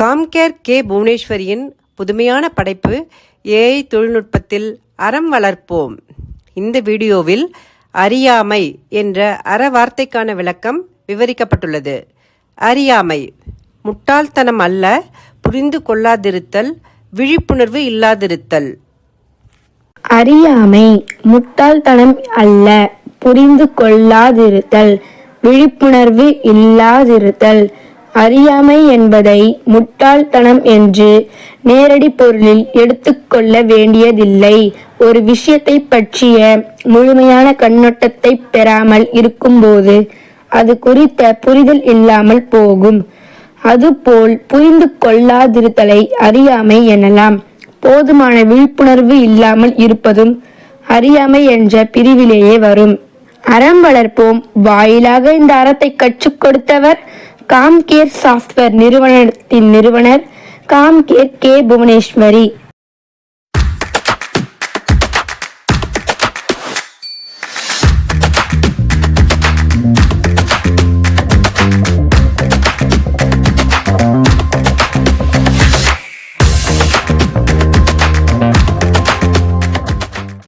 Compcare K புவனேஸ்வரியின் புதுமையான படைப்பு AI தொழில்நுட்பத்தில் அறம் வளர்ப்போம். இந்த வீடியோவில் அறியாமை என்ற அற வார்த்தைக்கான விளக்கம் விவரிக்கப்பட்டுள்ளது. அறியாமை முட்டாள்தனம் அல்ல புரிந்து கொள்ளாதிருத்தல் விழிப்புணர்வு இல்லாதிருத்தல். அறியாமை முட்டாள்தனம் அல்ல புரிந்து கொள்ளாதிருத்தல் விழிப்புணர்வு இல்லாதிருத்தல். அறியாமை என்பதை முட்டாள்தனம் என்று நேரடி பொருளில் எடுத்துக்கொள்ள வேண்டியதில்லை. ஒரு விஷயத்தை பற்றிய முழுமையான கண்ணோட்டத்தை பெறாமல் இருக்கும்போது அது குறித்த புரிதல் இல்லாமல் போகும். அதுபோல் புரிந்து கொள்ளாதிருத்தலை அறியாமை எனலாம். போதுமான விழிப்புணர்வு இல்லாமல் இருப்பதும் அறியாமை என்ற பிரிவிலேயே வரும். அறம் வளர்ப்போம். வாயிலாக இந்த அறத்தை கற்றுக் கொடுத்தவர் காம்கேர் சாஃப்ட்வேர் நிறுவனத்தின் நிறுவனர் காம்கேர் கே புவனேஸ்வரி.